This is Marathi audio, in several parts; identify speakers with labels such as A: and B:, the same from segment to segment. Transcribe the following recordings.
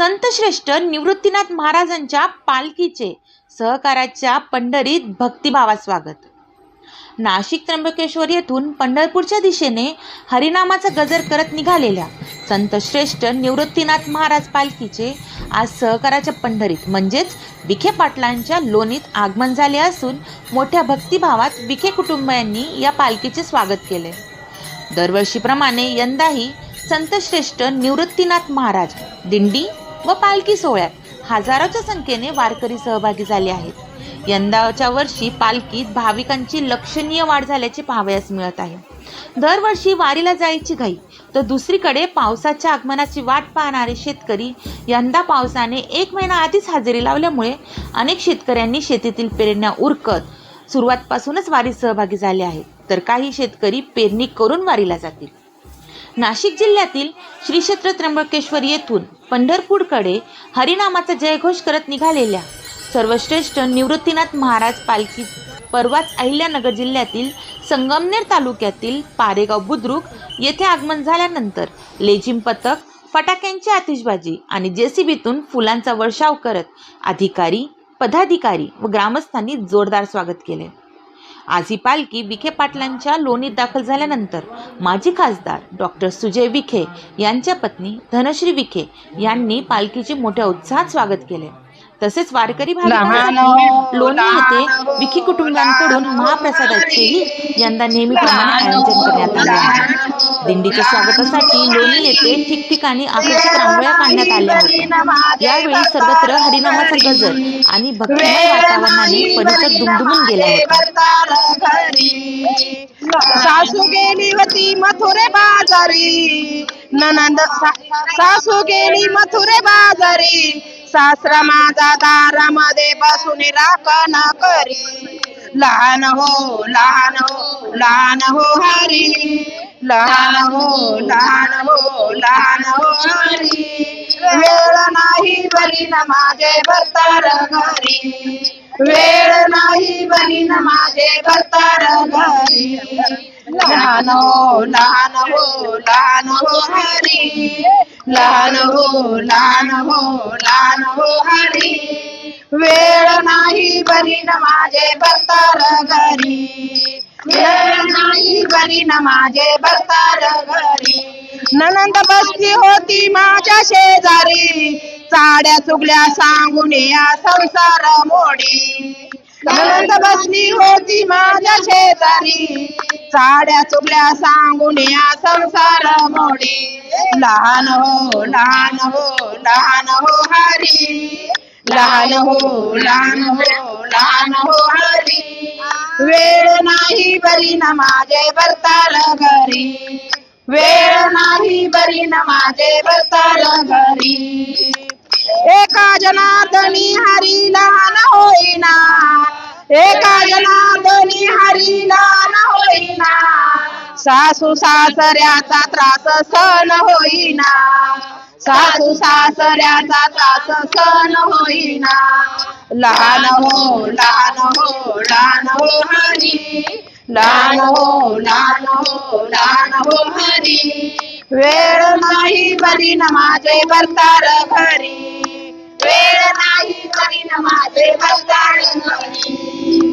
A: संतश्रेष्ठ निवृत्तीनाथ महाराजांच्या पालखीचे सहकाराच्या पंढरीत भक्तिभावात स्वागत. नाशिक त्र्यंबकेश्वर येथून पंढरपूरच्या दिशेने हरिनामाचा गजर करत निघालेल्या संतश्रेष्ठ निवृत्तीनाथ महाराज पालखीचे आज सहकाराच्या पंढरीत म्हणजेच विखे पाटलांच्या लोणीत आगमन झाले असून मोठ्या भक्तिभावात विखे कुटुंबियांनी या पालखीचे स्वागत केले. दरवर्षीप्रमाणे यंदाही संतश्रेष्ठ निवृत्तीनाथ महाराज दिंडी व पालखी सोहळ्यात हजारोच्या संख्येने वारकरी सहभागी झाले आहेत. यंदाच्या वर्षी पालखीत भाविकांची लक्षणीय वाढ झाल्याचे पाहावयास मिळत आहे. दरवर्षी वारीला जायची घाई तर दुसरीकडे पावसाच्या आगमनाची वाट पाहणारे शेतकरी यंदा पावसाने एक महिना आधीच हजेरी लावल्यामुळे अनेक शेतकऱ्यांनी शेतीतील पेरण्या उरकत सुरुवातपासूनच वारीत सहभागी झाले आहेत. तर काही शेतकरी पेरणी करून वारीला जातील. नाशिक जिल्ह्यातील श्री क्षेत्र त्र्यंबकेश्वर येथून पंढरपूरकडे हरिनामाचा जयघोष करत निघालेल्या सर्वश्रेष्ठ निवृत्तीनाथ महाराज पालखी परवाच अहिल्यानगर जिल्ह्यातील संगमनेर तालुक्यातील पारेगाव बुद्रुक येथे आगमन झाल्यानंतर लेझिम पथक फटाक्यांची आतिषबाजी आणि जेसीबीतून फुलांचा वर्षाव करत अधिकारी पदाधिकारी व ग्रामस्थांनी जोरदार स्वागत केले. आज ही पालखी विखे पाटलांच्या लोणीत दाखल झाल्यानंतर माजी खासदार डॉक्टर सुजय विखे यांच्या पत्नी धनश्री विखे यांनी पालखीचे मोठ्या उत्साहात स्वागत केले. तसेच वारकरी भाविकांसाठी लोणी येथे विखे कुटुंबांकडून महाप्रसादाचेही यंदा नेहमीप्रमाणे आयोजन करण्यात आले आहे. दिंडीच्या स्वागतासाठी लोणी येथे ठिकठिकाणी आकर्षक रांगोळ्या काढण्यात आल्या होत्या. यावेळी सर्वत्र हरिनामाचा गजर आणि भक्तिमय वातावरणाने परिसर दुमदुमून गेला होता.
B: सासू गेली होती मथुरे बाजारी. ननंद सा- सासू गेली मथुरे बाजारी. सासरा माझा दारामध्ये बसून राखण करी. लहान हो लहान हो लहान हो हरी. लहान हो लहान हो लहान हो हरी वेळ नाही बरी न माझे भरतार घरी. वेळ नाही बरी न माझे भरतार घरी. लहान हो लहान हो लहान हो हरी लहान हो लहान हो लहान हो हरी वेळ नाही बरी न माझे भरतार घरी. वेळ नाही बरी न माझे भरतार घरी. ननंद बसली होती माझ्या शेजारी. साड्या चुगल्या सांगून या संसार मोडी. ननंद बसली होती माझ्या शेजारी. साड्या चुगल्या सांगून या संसार मोडी. लहान हो लहान हो लहान हो हरी. लहान हो लहान हो लहान हो हरी. वेळ नाही बरी न माझे भरताल घरी. वेळ नाही बरी न माझे भरताल घरी. एका जनार्दनी हरी लहान होईना. एका जनार्दनी हरी लहान होईना. सासू सासऱ्याचा त्रास सहन होईना. सासू सासऱ्याचा त्रास सण होईना. लहान हो लहान हो लहान हो हरी. लहान हो लहान हो लहान हो हरी. वेळ नाही बरी न माझे भरतार घरी. वेळ नाही बरी न माझे भरतार घरी.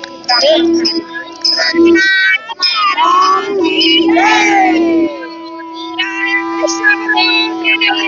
C: Hey!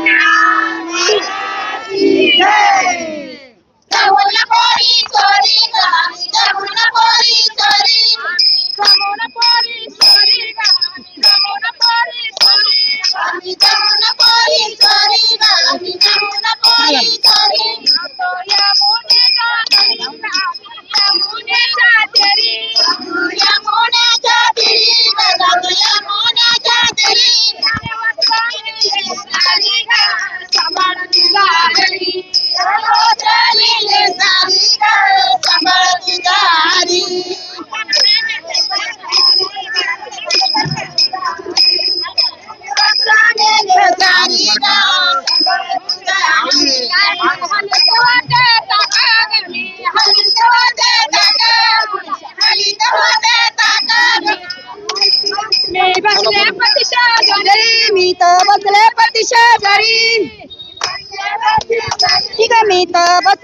C: Anita, what's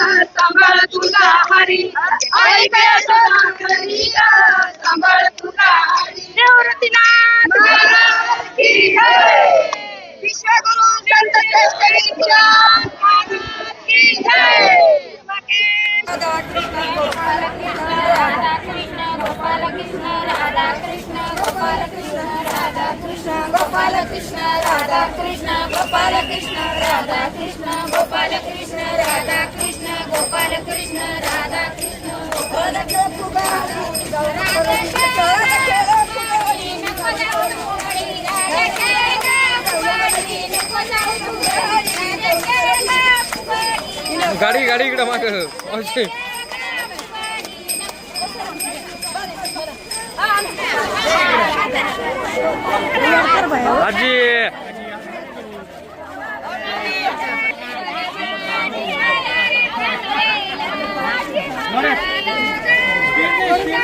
C: घरी आई घरी सांभाळ तुला निवृत्तीनाथ विश्वगुरु संत
D: कृष्ण गोपाल कृष्ण राधा कृष्ण गोपाल कृष्ण राधा कृष्ण गोपाल कृष्ण राधा कृष्ण गोपाल कृष्ण राधा कृष्ण गोपाल कृष्ण राधा
E: गाडी गाडी इकडे माग. असे आजी.